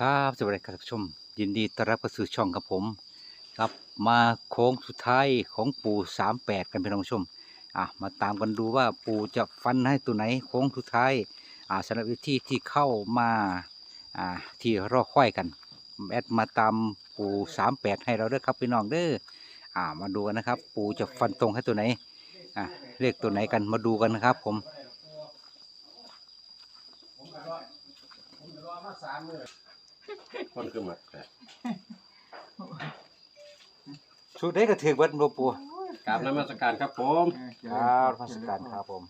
ครับสวัสดีครับท่านผู้ชม ยินดีต้อนรับเข้าสู่ช่องครับผม ครับมาโค้งสุดท้ายของปู่สามแปดกันเป็นท่านผู้ชมอะมาตามกันดูว่าปู่จะฟันให้ตัวไหนโค้งสุดท้ายอ่าสำหรับวิธีที่เข้ามาอ่าที่รอค่อยกันแอดมาตามปู่สามแปดให้เราเด้อครับพี่น้องเด้ออ่ามาดูกันนะครับ ปู่จะฟันตรงให้ตัวไหนอ่าเลขตัวไหนกันมาดูกันนะครับ ผม คนคือหมัดแต่ชุดได้ก็ถือเบิดบ่ปู่กราบนมัสการครับผมครับนมัสการครับผม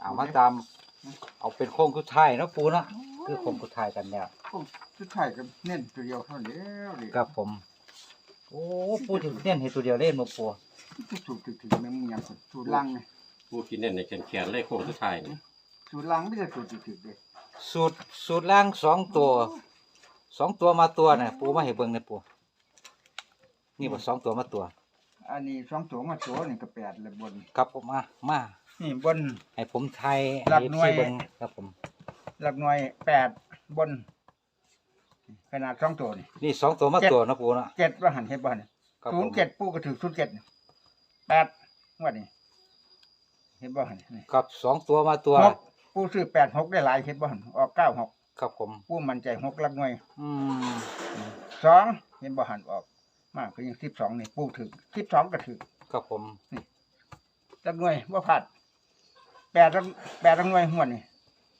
เอามาตาม เอาเป็นโค้งสุดท้ายเนาะปูเนาะคือโค้งสุดท้ายกันเนี่ยสุดท้ายก็เน้นตัวเดียวเท่านั้นแล้วเลยครับผม โอ้ปูถึงเน้นให้ตัวเดียวเล่นมาปูสูตรถึงๆแม่มึงยังสูตรลังไงผู้กินเน่นในแขนแขนๆเลยโค้งสุดท้ายนี่สูตรลังไม่ใช่สูตรถึงๆเลยสูตรสูตรล่างสองตัว สองตัวมาตัวเนี่ยปูมาให้เบิ่งเนี่ยปูนี่บ่สองตัวมาตัว อันนี้สองตัวมาตัวนี่ก็แปดเลยบน ครับผมมามานี่บน ให้ผมไทยหลักหน่วย เบิ่งครับผม หลักหน่วยแปดบน ขนาดสองตัวนี่นี่สองตัวมาตัวเนาะปูเนาะเจ็ดว่าหันเห็นบ่หันครับศูผนมย์เจ็ดปูก็ถือศูนย์เจ็ดแปดงวดนี่เห็นบ่หันนี่ครับสองตัวมาตัว หกปูซื้อแปดหกได้หลายเห็นบ่หันออกเก้าหก ครับผมปูมั่นใจหกหลักหน่วยอืมสองเห็นบ่หันออก มากก็ยังสิบสองนี่ปูถือสิบสองก็ถือครับผมจักหน่วยบ่พลาดแปดจักแปดจักหน่วยหวดนี่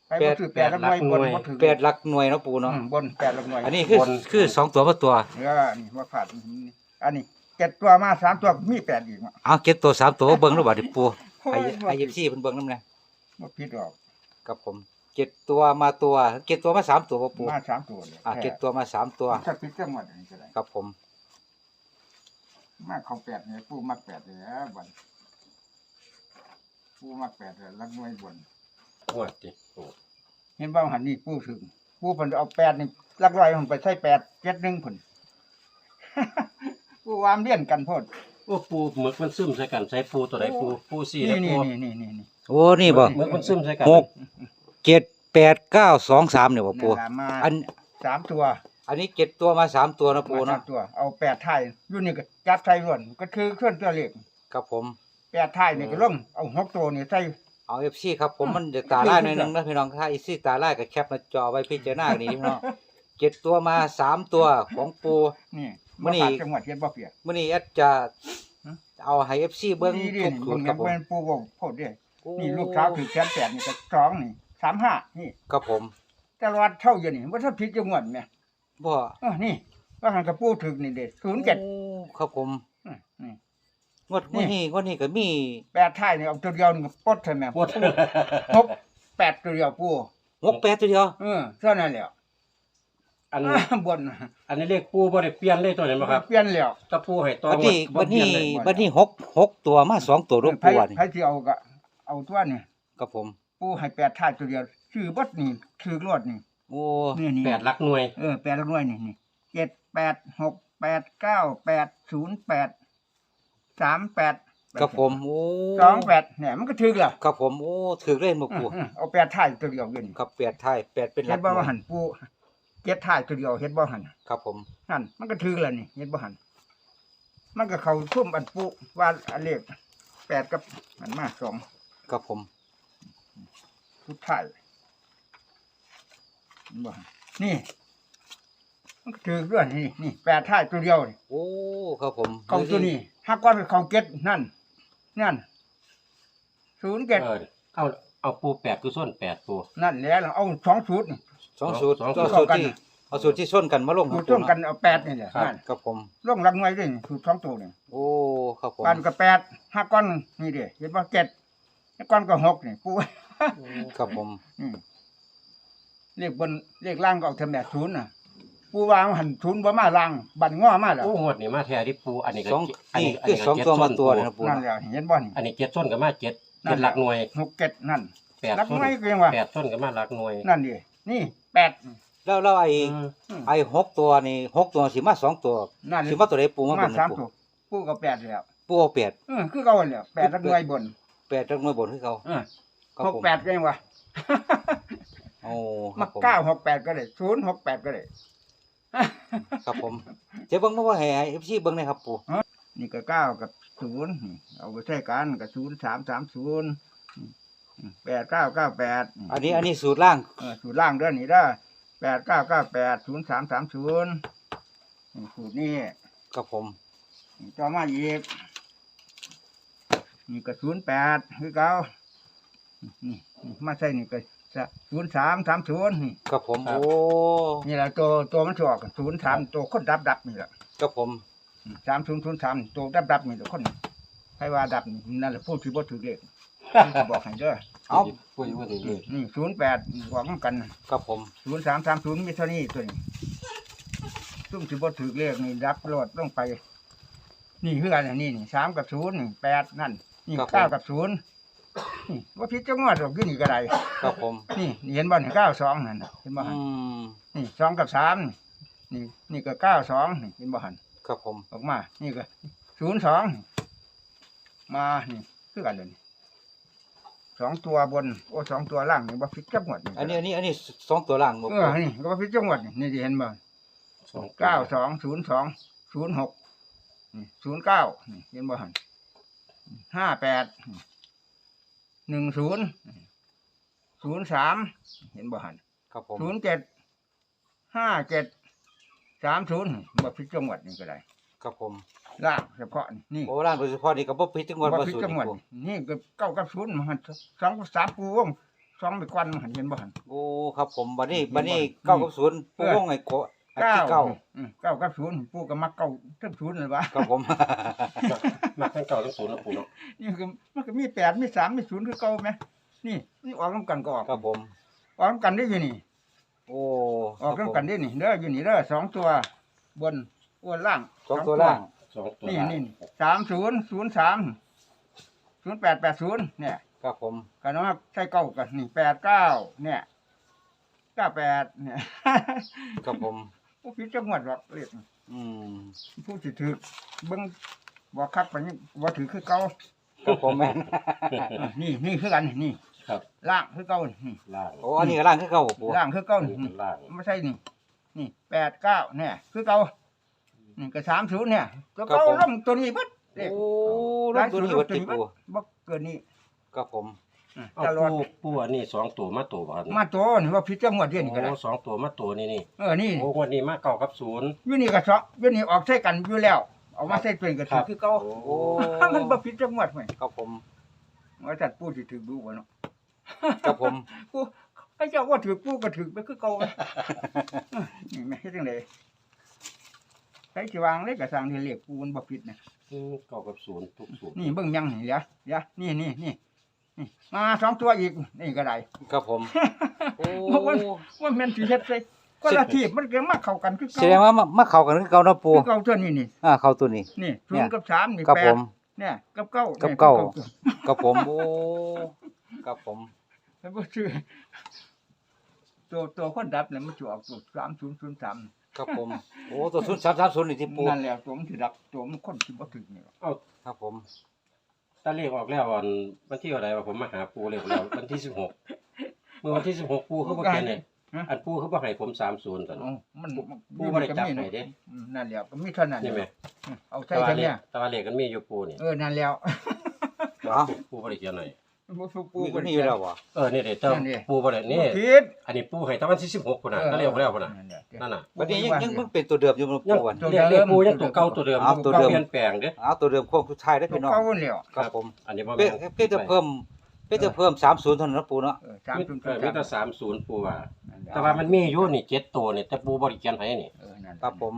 ไปบ่ถือแปดจักหน่วยบนบ่ถือแปดหลักหน่วยเนาะปูเนาะ อืมบนแปดจักหน่วยอันนี้คือบน คือสองตัวมาตัว เออนี่บ่พลาดอันนี้เจ็ดตัวมาสามตัวมีแปดอีกอะเอาเก็บตัวสามตัวเบิ้งแล้วบัดนี้ปูโอ้ยไอ้บ่ไอ้ยิปซี่เพิ่นเบิ้งนำแน่บ่ผิดหรอก ครับผม เก็บตัวมาตัวเก็บตัวมาสามตัวบ่ปูมาสามตัวเลยอ่าเก็บตัวมาสามตัวถ้าผิดจังหวัดอันนี้ก็ได้ครับผม มาเข้าแปดเนี่ยผู้มักแปดเลยอะบัดผู้มักแปดเลยลักหน่วยบนงวดดิโอ้เห็นบ่หันนี่ผู้ถึงผู้เพิ่นเอาแปดนี่ลักร้อยมันไปใส่แปดเจ็ดหนึ่งพุ่นผู้วามเลียนกันโพดโอ้ปูหมึกมันซึมใส่กันใส่ปูตัวไหนปูปูสี่นี่นะนี่ปูนี่นี่นี่นี่โอ้นี่บ่หมึกมันซึมใส่กันหกเจ็ด แปดเก้าสองสามเนี่ยบ่ปูนั่นล่ะมาอันสามตัวอันนี้เก็บตัวมาสามตัวนะปูมาสาเนาะมตัว เอาแปดไทยอยู่นี่ก็จับไทยล้วนก็คือเคลื่อนตัวเลขครับผม แปดไทยนี่ก็ลงเอาหกตัวนี่ใส่ เอาเอฟซีครับผมอืมมันจะตาล่ายหน่อยนึงนะพี่น้องถ้าเอฟซีตาล่ายก็แคปหน้าจอไว้พิจารณากันนี้พี่น้องเจ็ดตัวมาสามตัวของปู นี่มื้อนี้ บ่ขาดจังหวัดเฮ็ดบ่เปียก มื่อนี้แอดจะฮะ เอาให้เอฟซีเบิ้งนี่ดิทุกนี่สูตรครับผมเบิ่งเป็นปูบ่โพดเด้โอ้นี่ลูกสาวถือแขนแปดนี่ก็สองนี่ สามห้านี่ครับผมตลอดเท่าอยู่นี่บ่ทันผิดจังหวัดแม่บ่เออนี่ว่าหันกับปูถึกนี่เด้07โอ้ครับผมอืมนี่ งวดนี่งวดนี้งวดนี้ก็มีแปดไทยนี่เอาตัวเดียวนี่ก็ปลดใช่ไหมปูหกแปดตัวเดียวปูงกแปดตัวเดียวเออเท่านั้นแหล้วอันบนอันนี้เรียกปูบ่ได้เปลี่ยนเลยตัวไหนบ่ครับเปลี่ยนแล้วถ้าปูให้ตัวบัดนี้บ่บัดเปลี่นี้ยเลยบัดนี้หกหกตัวมาสองตัวรูปไผปัวนี่ไผที่เอาก็เอาตัวนี่ครับผม ปูให้แปดท่ายตัวเดียวชื่อบดนี่ชื่อรวดนี่ โอ้นี่นี่ แปดหลักหน่วย เออแปดละหน่วยนี่นี่เจ็ดแปดหกแปดเก้าแปดศูนย์แปดสามแปดครับผม โอ้สองแปดเนี่ยมันก็ถึกแล้วครับผม โอ้ถือเล่นบ่ปูเออเอาแปดท่ายตัวเดียวอยู่นี่ครับแปดท้ายแปดเป็นหลัเฮ็กดบ่หน่ว่าวยหันปูเจ็ดท่ายตัวเดียวเฮ็ดบ่หันครับผม นั่นมันก็ถึกแล้วนี่เฮ็ดบ่หันมันก็เข้าทุ่มอันปูว่าอันเลขแปดกับอันมาสอง ครับผม สุดท้ายบ่นี่มันก็ถือด้วยนี่นี่แปดท้ายตัวเดียวนี่โอ้ครับผมของตัวนี้ห้าก้อนเป็นของเก็ดนั่น นั่นศูนย์เจ็ดเออเอาเอาปูแปดคือส้นแปดปูนั่นแหละเราเอาสองสูตรนี่สองสูตรสองก็สูตรสูตรที่เอาสูตรที่ส้นกันมาลงสูตรปูร่วมกันเาะเอาแปดนี่แหละครับนั่นครับผมร่วมรังหน่วยด้วยนี่สูตรสองตัวนี่โอ้ครับผมปันก็แปดห้าก้อนนี่เด้เห็นว่าเจ็ดห้าก้อนก็หกนี่ปู ครับผมอืมเลขบนเลขล่างก็เอาทำแบบศูนย์น่ะปูวางหันศูนย์บ่มาล่างบันง้อมาแล้วโอ้งวดนี้มาแท้ที่ปูอันนี้ก็สองอันนี่นี้อันคือนี้สองก็ตัวมาเจ็ดตัวส้เลยนะปูนั่นแหละเห็นบ่นี่อันนี้เจ็ดส้นกับมาเจ็ดนั่เจ็นดแหละหลักหน่วยหกเจ็ดนั่นแปดรักส้นน้อยก็ยังว่าแปดส้นกับมาหลักหน่วยนั่นดินี่แปดแล้วแล้วไอ้อืมอืมไอ้หกตัวนี่หกตัวสิมาสองตัวนั่นสิมาตัวใดปูมามาบนสามปูตัวปูก็แปดแล้วปูเอาแปดเออคือเก่าแล้วแปดรักน้อยบนแปดจักหน่วยบนคือเขาเออ ครับหกผมแปดก็ยังว่าเอาโอ้คมารับผมเก้าหกแปดก็ได้ศูนย์หกแปดก็ได้ ครับผมเจ๊เบิ้งมาว่าให้เอฟซีเบิ้งหนะครับปู่นี่ก็เก้ากับศูนย์นี่เอาไปใช้กันกับศูนย์สามสามศูนย์แปดเก้าเก้าแปดอันนี้อันนี้สูตรล่างเออสูตรล่างเด้อนี่เด้อแปดเก้าเก้าแปดศูนย์สามสามศูนย์สูตรนี้ครับผมนี่ต่อมาอีกนี่ก็ศูนย์แปดคือเก้า นี่นี่มาใส่นี่ก็ศูนย์สามสามศูนย์นี่ครับผมครับโอ้นี่แหละตัวตัวมันจะออกศูนย์สามตัวคนดับดับนี่แหละครับผมสามศูนย์ศูนย์สามตัวดับดับนี่แหละคนให้ว่าดับนี่นั่นแหละพูดที่บ่ถือเลขผมบอกให้เด้อเอาปุ้ยว่าดีเลยนี่ศูนย์แปดบอกนำกันครับผมศูนย์สามสามศูนย์มีเท่านี้ตัวนี้ซุ่มสิบ่ถือเลขนี่ดับโลดลงไป นี่คือกันอันนี้นี่สามกับศูนย์นี่แปดนั่นนี่เก้ากับศูนย์ นี่ว่าพิจารณาดอกอยู่นี่ก็ได้ครับผมนี่นี่เห็นบ่นี่เก้าสองนั่นน่ะเห็นบ่อืหันมนี่สองกับสามนี่นี่ก็เก้าสองนี่เห็นบ่หันครับผมออกมา นี่ก็ศูนย์สองมานี่คือกันเลยนี่สองตัวบนโอ้สองตัวล่างนี่บ่พิจักหมดอันนี้อันนี้อันนี้สองตัวล่างบ่เอปู่อนี่ก็บ่พิจักหมดนี่นี่สิเห็นบ่สองเก้าสองศูนย์สองศูนย์หกศูนย์เก้านี่เห็นบ่หันห้าแปด หนึ่งศูนย์ศูนย์สามเห็นบ่หันครับผม ศูนย์เจ็ดห้าเจ็ดสามศูนย์บ่พิจักหมดนี่ก็ได้ครับผม ล่างเฉพาะนี่นี่โอ้ล่างโดยเฉพาะนี่ก็บ่ผิดจังหวัดบ่บ่พิสูตรจักหมดนี่ปู่นี่ก็เก้ากับศูนย์มันหันสองสามปูวงสองไปกวนมันหันเห็นบ่หัน โอ้ ครับผมบัดนี้เห็นบ่บัดนี้นี่เก้ากับศูนย์ปู่เออวงไอ้โกไอ้ เก้าที่เก้าอืมเก้ากับศูนย์ปูก็มักเก้าทั้งศูนย์เลยวะครับผมมาทั้งเก่าทั้งศูนย์นะปู่เนาะนี่ก็มันก็มีแปดมีสามมีศูนย์คือเก่าไหมนี่นี่ออกน้ำกันก็ออกครับผม ออกน้ำกันได้อยู่นี่ โอ้ออกครับผมน้ำกันได้นี่เด้ออยู่นี่เด้อสองตัวบนอ้วนล่างสองตัวล่าง สองตัวนี่ล่างนี่สามศูนย์ศูนย์สามศูนย์แปดแปดศูนย์เนี่ย ครับผม กันว่าใช่เก้ากันนี่แปดเก้าเนี่ยเก้าแปดเนี่ย ครับผม ผู้พิจังหวัดหรอกเรียกอืมผู้สิถือเบิ่งบอกคักไปนี่บ่ถือคือเก่าครับผมแม่นอะนี่นี่คือกันนี่ครับล่างคือเก่านี่ล่างโอ้อันนี้ก็ล่างคือเก่าบ่ปู่ล่างคือเก่านี่นี่เป็นล่างไม่ใช่นี่ นี่แปดเก้าเนี่ยคือเก่านี่ก็สามศูนย์เนี่ยตัวเก่าล่ำตัวนี้เบัดเด็กโอ้ลูกตัวนี้วัดติปู่บ่เกินนี้ครับผมอะ เอาตลอด ปู่ปู่อันนี้สองตัวมาตัวบ่ครับมาตัวนี่ว่าพิจังหวัดเดียวนี่ก็ได้โอ้สองตัวมาตัวนี่นี่เออนี่โอ้วันนี้มาเก่ากับศูนย์ อยู่นี่ก็สองอยู่นี่ออกใช้กันอยู่แล้ว เอามาใช้เป็นก็ถือคือเก่าโอ้โอ้ มันบ่พิจังหวัดไหมครับผมว่าจัดปูสิถือดูบ่เนาะครับผมปูไอ้เจ้าว่าถือปูก็ถือไปคือเก่าไหมนี่แม่เฮ็ดจังได๋ใช้สิวางเลยก็สร้างที่เรียกปูมันบ่ผิดนะอืมเก่ากับศูนย์ทุกศูนย์นี่เบิ่งยังนี่เดี๋ยวเดี๋ยวนี่นี่นี่นี่ มาสองตัวอีกนี่ก็ได้ครับผมโอ้บอกว่าว่าแม่นสิเฮ็ดใส่ก็ละทีมันก็มาเข้ากันคือแสเก่าดงว่ามามาเข้ากันคือเก่าเนาะปู่คือเก่าตัวนี้นี่อ่าเข้าตัวนี้ นี่ศูเนี่นยย์กับสามนี่ครับแปผดม เนี่ยกับเก้ากับนี่เก้าตัวครับผมโอ้ครับผม แล้วบ่ชื่อตัวตัวคนดับเนี่ยมันจะออกตัว3003ครับผม โอ้ตัวศูนย์สามสามศูนย์นี่ที่ปู่นั่นแหละตัวมันสิดับตัวมันคนสิบ่ถึงนี่หรอกเอาครับผม ตาเลขออกแล้ววันวันที่อะไรวะผมมาหาปู่เลขแล้ววันที่สิบหกเมื่อวันที่สิบหกปู่เขาบอกแค่นี้อันปู่เขาบอกให้ผมสามศูนย์ตอน เอ้ามันผู้บ่ได้จับให้เด้อืมนั่นแหละก็มีเท่านั้นใช่ไหมเอาใช้ตาเท่าเลเนี้ขยตาเลขกันมีอยู่ปู่นี่เออนั่นแล้วเนาะปู่บริเขียนหน่อย บ่สู้ปูมีคนนี้อยู่แล้ววะเออนี่เด็ดเจ้านั่นดิปู่บรินี่ ผิดอันนี้ปู่ให้ตะวันที่สิบหกคนน่ะตาเลขออกแล้วคนน่ะนั่นแหละนั่นน่ะวันนี้ยังยังมันเป็นตัวเดิมอยู่มันยังปู่วันตัวเรียกเดิเรียมกปู่ยังตัวเก่าตัวเดิมเอาตัวเดิม เปลี่ยนแปลงเด้อเอาตัวเดิมโค้งสุดท้ายได้ตัวพี่น้องเก่าแล้วครับผมอันนี้บ่เป๊ะแม่นเป๊ะจะเพิ่มเป๊ะจะเพิ่มสามศูนย์เท่านั้นนะปู่เนาะเออสามมีศูนย์เออมีแต่สามศูนย์ปู่ว่านั่นแหละแต่ว่ามันมีอยู่นี่เจ็ดตัวนี่แต่ปู่บริเขียนให้นี่ เออนั่นครับผม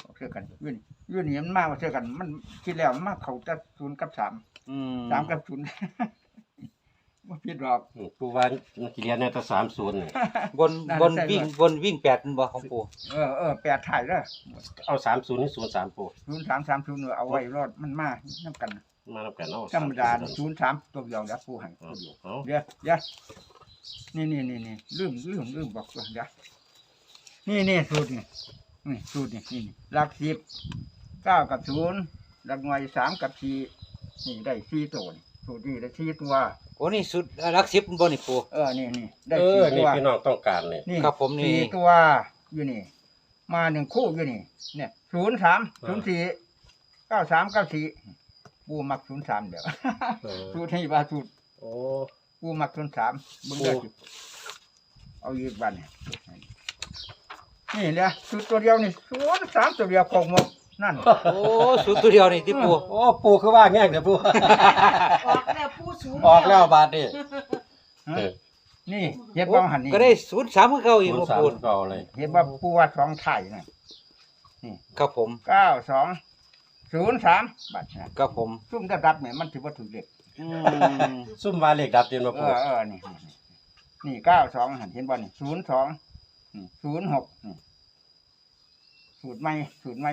เอาเชื่อกันยื่นยื่นนี่มันมากกว่าเชื่อกันมันคิดแล้วมันมากเขาจะศูนย์กับสามอืมสามกับศูนย์ บ่ผิดหรอกอืมปู่ว่ามันสิเรียนในแต่สามศูนย์นี่บนน่าจะบนใช่วิ่งด้วยบนวิ่งแปดนั่นบ่ของปู่เออเออแปดถ่ายเด้อเอาสามศูนย์นี่ศูนย์สามปู่ศูนย์สามสามศูนย์เอาไว้รอดมันมากน้ำกันมานับกันเอาธรรมดา30ศูนย์สามตัวเดียวแล้วผู้ให้เอาตัวเดียวเอาเดี๋ยวเดี๋ยวนี่นี่นี่นี่ลืมลืมลืมบอกก่อนเดี๋ยวนี่นี่สูตรนี่นี่สูตรนี่นี่นี่หลักสิบเก้ากับศูนย์หลักหน่วยสามกับสี่นี่ได้สี่ตัวนี่สูตรนี่ได้สี่ตัว โอ้นี่สุดรักสิบบ่นี่ปู เออนี่นี่ได้เออสี่นี่ตัวพี่น้องต้องการนี่นี่ครับผมนี่ สี่ตัวอยู่นี่ มาหนึ่งคู่อยู่นี่ เนี่ยศูนย์สามศูนย์สี่เก้าสามเก้าสี่ปูมักศูนย์สามเดี๋ยวเออ สูตรให้ว่าสูตรโอ้ ปูมักศูนย์สามมึงได้ปูสิเอาอีกวันเนี่ยนี่เนี่ยสูตรตัวเดียวนี่ศูนย์สามตัวเดียวคงหมดนั่น โอ้สุดตัวเดียวนี่ที่ปู โอ้ ปูคือว่าแง่งเดี๋ยวปู ออกแล้ว ผู้สูงออกแล้วบาดนี่ฮะเออนี่เห็นว่าหันนี่ก็ได้ศูนย์สามคือเก่าอีกศูนบ่ย์สามปูเก่าเลยเห็นว่าปูว่าสองไทยน่ะครับผมเก้าสองศูนย์สามบัตรนะครับผมซุ่มดับดับเนี่ยมันถือว่าถูกเด็กอืมซุ่มวาเลขดับเต็มมาเอปูอเออนี่นี่นี่เก้าสองหันเห็นบ่นี่ศูนย์สองศูนย์หกสูตรใหม่สูตรให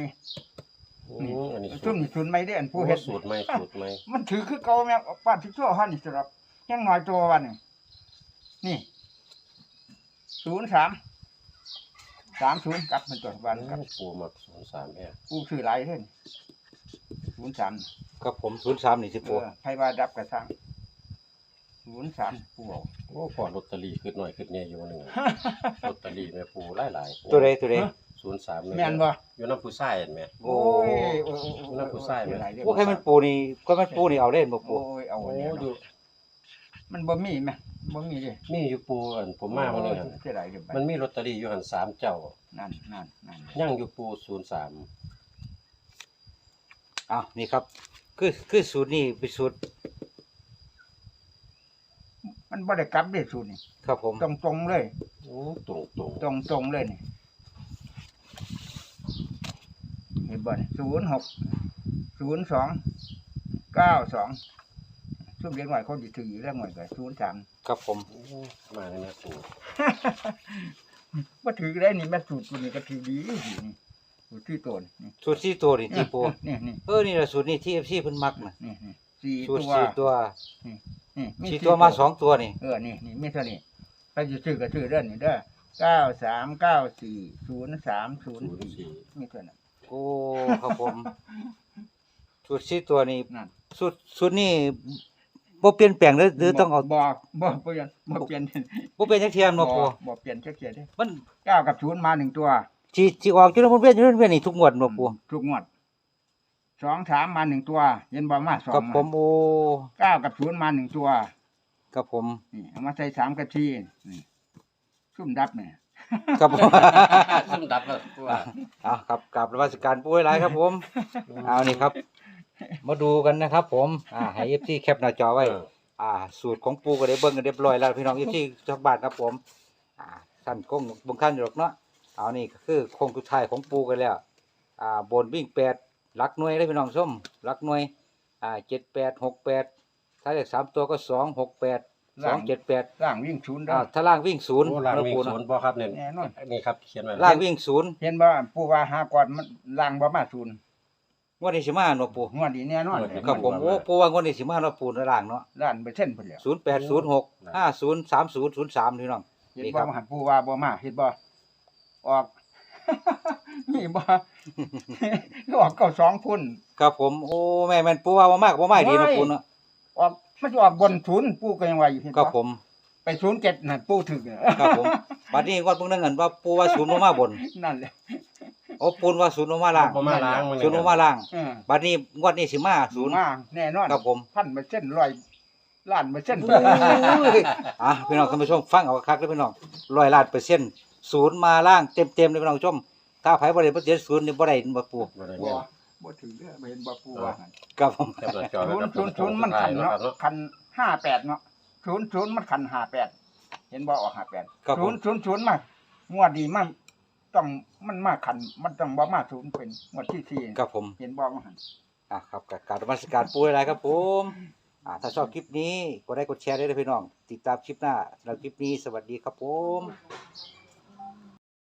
ม่อืมอันนี้สูซุ่ตมรนี่สูตรใหม่ได้อันผู้โอ้เฮ็ดสูตรใหม่สูตรใหม่มันถือคือเก่าแม่ป้านที่ทั่วหันนี่สำหรับยังน้อยตัววันนี่นี่ศูนย์สามสามศูนย์กลับมันตัววันกลับปูมาศูนย์สามแอ่กูซื้อหลายเท่นศูนย์สามครับผมศูนย์สามนี่ที่เอปูอไผว่าดับกระสังศูนย์สามกูเอาโอ้พอลอตเตอรี่ขึ้นหน่อยขึ้นเนี่ยอยู่หนึ่งลอตเตอรี่แม่ปูหลายหลายๆตัวใดตัวใด ศูนย์สามแม่นบ่ อยู่น้ำผู้ชายเห็นไหม โอ้โอ้ยโอ้ยโอ้ยโอ้ยน่าผู้ชายไหม หลเรื่องพวกให้มันปูนี่ก็มันปูนี่เอาเล่นบ่ปูโอ้ยเอาโอ้เนี่ยอยู่มันบ่มีไหมบ่มีดิมีอยู่ปูอันผมมาวันนี้โอ้หั่นยเสียดายเดี๋ยวไปมันมีลอตเตอรี่อยู่หันสามเจ้านั่นนั่นนั่นยังอยู่ปูศูนย์สามอ้าวนี่ครับ คือคือสูตรนี่เป็นสูตรมันบ่ได้กลับได้สูตรนี่ครับผม ตรงตรงๆเลยโอ้ตรงตรงตรงตรงๆเลยนี่เห็นบ่นี่ศูนย์หกศูนย์สองเก้าสองช่วงเรียนหน่อยเขาจะถืออยู่เรื่องหน่อยก็ศูนย์สามครับผมโอ้มาเลยนะปูว่าถือได้นี่แม่สูตรตัวนี้ก็ถือดีดีนี่สูตรที่ตัวนี่สูตรสี่ตัวนี่ที่ปูนี่นี่เออนี่แหละสูตรนี่ที่ FC เพิ่นมักนะนี่นี่สี่สูตรตัวสี่ตัวนี่มีสี่ตัวมาสองตัวนี่เออนี่นี่มีเท่านี้ไปจะซื้อก็ซื้อเด้อนี่เด้อเก้าสามเก้าสี่ศูนย์สามศูนย์ศูนย์สี่สี่มีเท่านั้น โอ้ครับผม สูตรสี่ตัวนี่นั่นสูตรสูตรนี่บ่เปลี่ยนแปลงหรือหรือต้องเอาบ่บ่เปลี่ยนบ่เปลี่ยนบ่เป็นจักเทียนบ่ปูบ่เปลี่ยนจักเทียเด้มันเก้ากับศูนย์มาหนึ่งตัวสิสิออกอยู่แล้วมันเวียนอยู่แล้วเวียนนี่ทุกงวดบ่ปูทุกงวดสองสามมาหนึ่งตัว เย็นบ่มาสองครับผมโอ้เก้ากับศูนย์มาหนึ่งตัวครับผมนี่เอามาใส่สามกับสี่นี่ซุ่มดับเนี่ย ครับผมซุ่มดับแล้วปูว่าเอาครับกราบนมัสการปุ้ยหลายครับ ผม เอานี่ครับ มาดูกันนะครับ ผมอ่าให้ FC แคปหน้าจอไว้ เออ อ่า สูตรของปูก็ได้เบิ่งกันเรียบร้อยแล้วพี่น้อง FC ทุกบ้านครับผม อ่าท่านคงบางท่านอยู่หรอกเนาะเอานี่ก็คือโคงสุดท้ายของปูกันแล้ว อ่าบนวิ่งแปดหลักหน่วยได้พี่น้องส้มหลักหน่วย อ่าเจ็ดแปดหกแปดถ้าเลขสามตัวก็สองหกแปด สองเจ็ดแปดร่างวิ่งศูนย์ได้อ่าถ้าล่างวิ่งศูนย์โอ้ล่างแล้ววิ่งปูศูเนาะนย์บ่ครับเนี่ยแน่นอน นี่ครับเขียนไว้ล่างวิ่งศูนย์เห็นบ่ผู้ว่าหาก่อนมันล่างบ่มาศูนย์งวดนี้สิมาเนาะปูงวดนี้แน่นอนครับผมโอ้ปูว่างวดนี้สิมาเนาะปูในล่างเนาะล้านเปอร์เซ็นต์พุ่นแหล้วศูนย์แปดศูนย์หกห้าศูนย์สามศูนย์ศูนย์สามพี่น้อง เห็นนี่บ่ครับมาหันผู้ว่าบ่มาเห็นบ่ออก นี่บ่ ออกเก้าสองพุ่น ครับผมโอ้แม่แม่นปูว่าบ่มากบ่มากดีเนาะปูเนาะออก มันจะออกบนศูนย์ปู่ก็ยังว่าอยู่เห็นครับบ่ผม ไปศูนย์เจ็ดนั่นปู่ถึกเนี่ยครับผม บัดนี้งวดเพิ่งนึงกันว่าปูว่าศูนย์บ่มาบนนั่นแหละโอ้ปูนว่าศูนย์บ่มาล่างบ่มาล้างมันศูนย์บ่มาล่าง เออบัดนี้งวดนี้สิมาศูนย์ มาแน่นอนครับผม พันเปอร์เซ็นต์ร้อยล้านเปอร์เซ็นต์โอ้ยอะพี่น้องท่านผู้ชมฟังเอาคักๆเด้อพี่น้องร้อยล้านเปอร์เซ็นต์ศูนย์มาล่างเต็มๆเลยพี่น้องผู้ชม ถ้าไผบ่ได้บ่เจ็ดศูนย์นี่บ่ได้บ่ปูบ่ได้บ่เงิน บ่ถึงเด้อบ่เห็นบ่ปู่ว่าหั่นครับผม แคปหน้าจอไว้ศูนครัย์บศูนย์ศูนย์มันขันเนาะขันห้าแปดเนาะศูนย์ศูนย์มันขันห้าแปดเห็นบ่ออกห้าแปดครับผศูมนย์ศูนย์ศูนย์มางวดดีมันต้องมันมาขันมันต้องบ่มาศูนย์เป็นงวดที่สี่ครับผม เห็นบ่ว่าหั่นอะครับกับการนมัสการปูอะไรครับผมอ่าถ้าชอบคลิปนี้กดไลค์กดแชร์ได้เลยพี่น้อง ติดตามคลิปหน้าสำหรับคลิปนี้สวัสดีครับผม